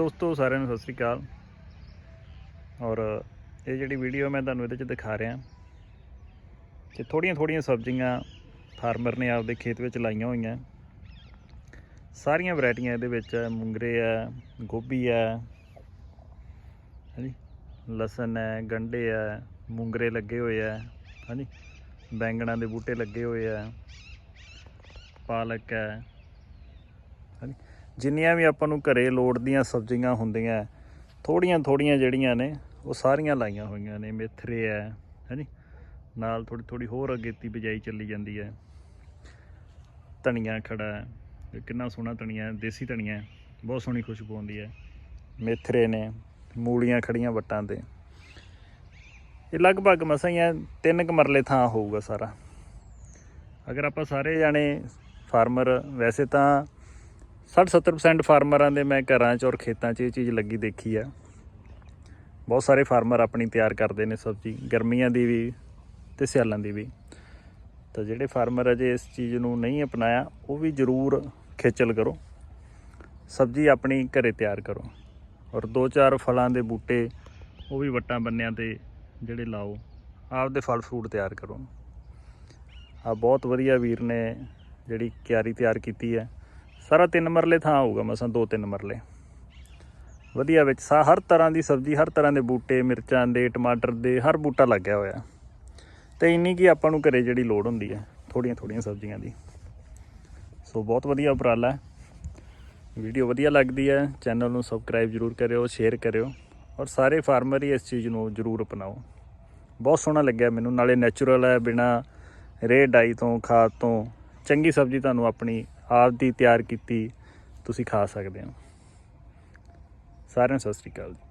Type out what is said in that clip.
ਦੋਸਤੋ ਸਾਰਿਆਂ ਨੂੰ ਸਤਿ ਸ੍ਰੀ ਅਕਾਲ। ਔਰ ਇਹ ਜਿਹੜੀ ਵੀਡੀਓ ਮੈਂ ਤੁਹਾਨੂੰ ਇਹਦੇ 'ਚ ਦਿਖਾ ਰਿਹਾ, ਕਿ ਥੋੜੀਆਂ ਥੋੜੀਆਂ ਸਬਜ਼ੀਆਂ ਫਾਰਮਰ ਨੇ ਆਪਦੇ ਖੇਤ ਵਿੱਚ ਲਾਈਆਂ ਹੋਈਆਂ। ਸਾਰੀਆਂ ਵੈਰਾਈਟੀਆਂ ਇਹਦੇ ਵਿੱਚ ਹੈ, ਮੂੰਗਰੇ ਹੈ, ਗੋਭੀ ਹੈ, ਹਾਂਜੀ, ਲਸਣ ਹੈ ਗੰਢੇ ਹੈ, ਮੂੰਗਰੇ ਲੱਗੇ ਹੋਏ ਹੈ, ਹਾਂਜੀ, ਬੈਂਗਣਾਂ ਦੇ ਬੂਟੇ ਲੱਗੇ ਹੋਏ ਹੈ, ਪਾਲਕ ਹੈ, ਹਾਂਜੀ ਜਿੰਨੀਆਂ ਵੀ ਆਪਾਂ ਨੂੰ ਘਰੇ ਲੋੜ ਦੀਆਂ ਸਬਜ਼ੀਆਂ ਹੁੰਦੀਆਂ ਥੋੜੀਆਂ ਥੋੜੀਆਂ ਜਿਹੜੀਆਂ ਨੇ, ਉਹ ਸਾਰੀਆਂ ਲਾਈਆਂ ਹੋਈਆਂ ਨੇ, ਮੇਥਰੇ ਹੈ ਹੈਨੀ? ਨਾਲ ਥੋੜੀ ਥੋੜੀ ਹੋਰ ਅਗੇਤੀ ਬਿਜਾਈ ਚੱਲੀ ਜਾਂਦੀ ਹੈ ਧਨੀਆ ਖੜਾ ਹੈ ਕਿੰਨਾ ਸੋਹਣਾ ਧਨੀਆ ਦੇਸੀ ਧਨੀਆ ਹੈ ਬਹੁਤ ਸੋਹਣੀ ਖੁਸ਼ਬੂ ਆਉਂਦੀ ਹੈ ਮੇਥਰੇ ਨੇ, ਮੂਲੀਆਂ ਖੜੀਆਂ ਵੱਟਾਂ ਤੇ। ਇਹ ਲਗਭਗ ਮਸਾਂ ਹੀ ਹੈ ਤਿੰਨ ਕੁ ਮਰਲੇ ਥਾਂ ਹੋਊਗਾ ਸਾਰਾ। ਅਗਰ ਆਪਾਂ ਸਾਰੇ ਜਾਣੇ ਫਾਰਮਰ ਵੈਸੇ ਤਾਂ 60-70% ਫਾਰਮਰਾਂ ਦੇ ਮੈਂ ਘਰਾਂ 'ਚ ਔਰ ਖੇਤਾਂ 'ਚ ਇਹ ਚੀਜ਼ ਲੱਗੀ ਦੇਖੀ ਆ। ਬਹੁਤ ਸਾਰੇ ਫਾਰਮਰ ਆਪਣੀ ਤਿਆਰ ਕਰਦੇ ਨੇ ਸਬਜ਼ੀ, ਗਰਮੀਆਂ ਦੀ ਵੀ ਤੇ ਸਿਆਲਾਂ ਦੀ ਵੀ। ਤਾਂ ਜਿਹੜੇ ਫਾਰਮਰ ਅਜੇ ਇਸ ਚੀਜ਼ ਨੂੰ ਨਹੀਂ ਅਪਣਾਇਆ, ਉਹ ਵੀ ਜ਼ਰੂਰ ਖੇਚਲ ਕਰੋ। ਸਬਜ਼ੀ ਆਪਣੀ ਘਰੇ ਤਿਆਰ ਕਰੋ। ਔਰ ਦੋ ਚਾਰ ਫਲਾਂ ਦੇ ਬੂਟੇ, ਉਹ ਵੀ ਵੱਟਾਂ ਬੰਨਿਆਂ ਤੇ ਜਿਹੜੇ ਲਾਓ, ਆਪਦੇ ਫਲ ਫਰੂਟ ਤਿਆਰ ਕਰੋ। ਆ ਬਹੁਤ ਵਧੀਆ ਵੀਰ ਨੇ ਜਿਹੜੀ ਕਿਆਰੀ ਤਿਆਰ ਕੀਤੀ ਹੈ। ਸਾਰਾ ਤਿੰਨ ਮਰਲੇ ਥਾਂ ਹੋਊਗਾ ਮਸਾਂ, ਦੋ ਤਿੰਨ ਮਰਲੇ। ਵਧੀਆ ਵਿੱਚ ਸਾ ਹਰ ਤਰ੍ਹਾਂ ਦੀ ਸਬਜ਼ੀ, ਹਰ ਤਰ੍ਹਾਂ ਦੇ ਬੂਟੇ, ਮਿਰਚਾਂ ਦੇ, ਟਮਾਟਰ ਦੇ, ਹਰ ਬੂਟਾ ਲੱਗਿਆ ਹੋਇਆ। ਤੇ ਇੰਨੀ ਕੀ ਆਪਾਂ ਨੂੰ ਘਰੇ ਜਿਹੜੀ ਲੋੜ ਹੁੰਦੀ ਹੈ ਥੋੜੀਆਂ ਥੋੜੀਆਂ ਸਬਜ਼ੀਆਂ ਦੀ। ਸੋ ਬਹੁਤ ਵਧੀਆ ਉਪਰਾਲਾ ਹੈ। ਵੀਡੀਓ ਵਧੀਆ ਲੱਗਦੀ ਹੈ, ਚੈਨਲ ਨੂੰ ਸਬਸਕ੍ਰਾਈਬ ਜਰੂਰ ਕਰਿਓ, ਸ਼ੇਅਰ ਕਰਿਓ, ਔਰ ਸਾਰੇ ਫਾਰਮਰ ਹੀ ਇਸ ਚੀਜ਼ ਨੂੰ ਜਰੂਰ ਅਪਣਾਓ। ਬਹੁਤ ਸੋਹਣਾ ਲੱਗਿਆ ਮੈਨੂੰ, ਨਾਲੇ ਨੈਚੁਰਲ ਹੈ, ਬਿਨਾ ਰੇ ਡਾਈ ਤੋਂ, ਖਾਦ ਤੋਂ, ਚੰਗੀ ਸਬਜ਼ੀ ਤੁਹਾਨੂੰ ਆਪਣੀ ਆਪ ਦੀ ਤਿਆਰ ਕੀਤੀ ਤੁਸੀਂ ਖਾ ਸਕਦੇ ਹੋ। ਸਾਰਿਆਂ ਨੂੰ ਸਤਿ ਸ੍ਰੀ ਅਕਾਲ ਜੀ।